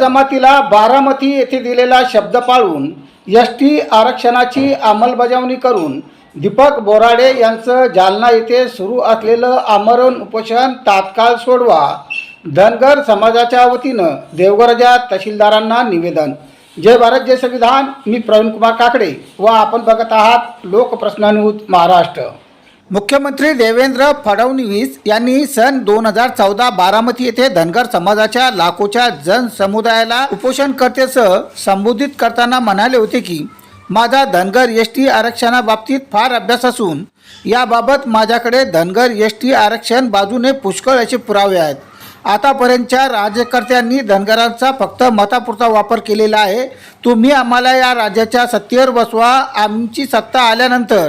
जमातीला बारामती येथे दिलेला शब्द पाळून एस टी आरक्षणाची अंमलबजावणी करून दीपक बोराडे यांचं जालना येथे सुरू असलेलं आमरण उपोषण तात्काळ सोडवा धनगर समाजाच्या वतीनं देवगरजा तहसीलदारांना निवेदन. जय भारत जय संविधान. मी प्रवीण कुमार काकडे व आपण बघत आहात लोकप्रश्नान्यूज महाराष्ट्र. मुख्यमंत्री देवेंद्र फडणवीस यांनी सन दोन हजार चौदा बारामती येथे धनगर समाजाच्या लाखोच्या जनसमुदायाला उपोषणकर्तेसह संबोधित करताना म्हणाले होते की माझा धनगर एस टी आरक्षणाबाबतीत फार अभ्यास असून याबाबत माझ्याकडे धनगर एस टी आरक्षण बाजूने पुष्कळ असे पुरावे आहेत. आतापर्यंतच्या राज्यकर्त्यांनी धनगरांचा फक्त मतापुरता वापर केलेला आहे. तुम्ही आम्हाला या राज्याच्या सत्तेवर बसवा. आमची सत्ता आल्यानंतर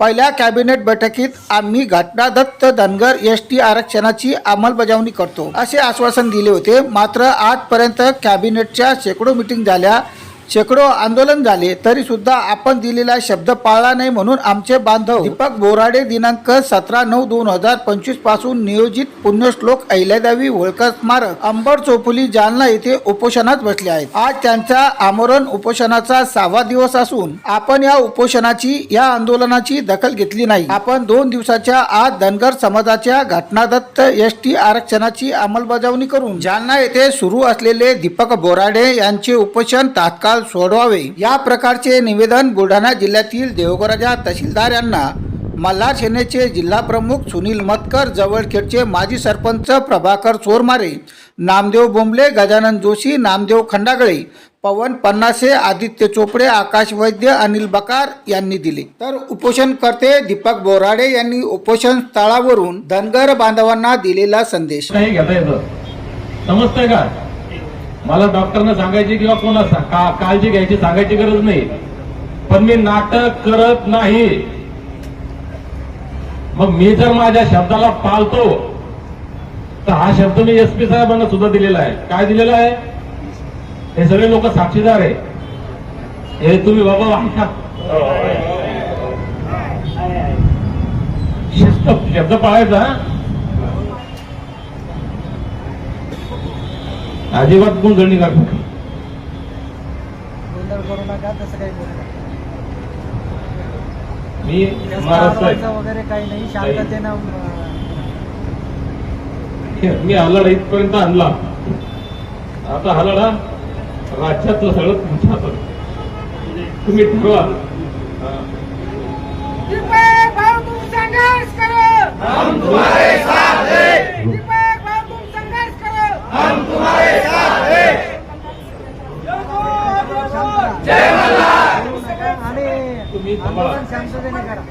पहिल्या कॅबिनेट बैठकीत आम्ही घटनादत्त धनगर एस टी आरक्षणाची अंमलबजावणी करतो. असे आश्वासन दिले होते. मात्र आजपर्यंत कॅबिनेटच्या शेकडो मिटिंग झाल्या. शेकडो आंदोलन झाले तरी सुद्धा आपण दिलेला शब्द पाळला नाही म्हणून आमचे बांधव दीपक बोराडे दिनांक सतरा नऊ दोन हजार पंचवीसपासून नियोजित पुण्यश्लोक अहिल्यादेवी होळकर स्मारक अंबड चोपुली जालना येथे उपोषणात बसले आहेत. आज त्यांचा आमरण उपोषणाचा सहावा दिवस असून आपण या उपोषणाची या आंदोलनाची दखल घेतली नाही. आपण दोन दिवसाच्या आज धनगर समाजाच्या घटनादत्त एस टी आरक्षणाची अंमलबजावणी करून जालना येथे सुरू असलेले दीपक बोराडे यांचे उपोषण तात्काळ सोडवावे या प्रकारचे निवेदन बुलढाणा जिल्ह्यातील देवगराजा तहसीलदार यांना. मल्हार सेनेचे जिल्हा प्रमुख सुनील मतकर जवळखेडचे माजी सरपंच प्रभाकर चोरमारे नामदेव बोंबले गजानन जोशी नामदेव खंडागळे पवन पन्नासे आदित्य चोपडे आकाश वैद्य अनिल बकार यांनी दिले. तर उपोषणकर्ते दीपक बोराडे यांनी उपोषण स्थळावरून धनगर बांधवांना दिलेला संदेश. नाही घेता येतं. समजतंय का? मला डॉक्टरनं सांगायची किंवा कोणा का काळजी घ्यायची सांगायची गरज नाही. पण मी नाटक करत नाही. मग मी जर माझ्या शब्दाला पाळतो तर हा शब्द मी एस पी साहेबांना सुद्धा दिलेला आहे. काय दिलेला आहे? हे सगळे लोक साक्षीदार आहे. हे तुम्ही बाबा ऐका. शिस्त शब्द पाळायचा अजिबात गोंधळ करू. नका तसं काही बोलू नका. मी वगैरे काही नाही शांततेनं मी हलडा इथपर्यंत आणला. आता हलडा राज्यातलं सगळं तुमच्या हातात. तुम्ही ठरवा. हम तुम्हारे आंदोलन शांततेने करा.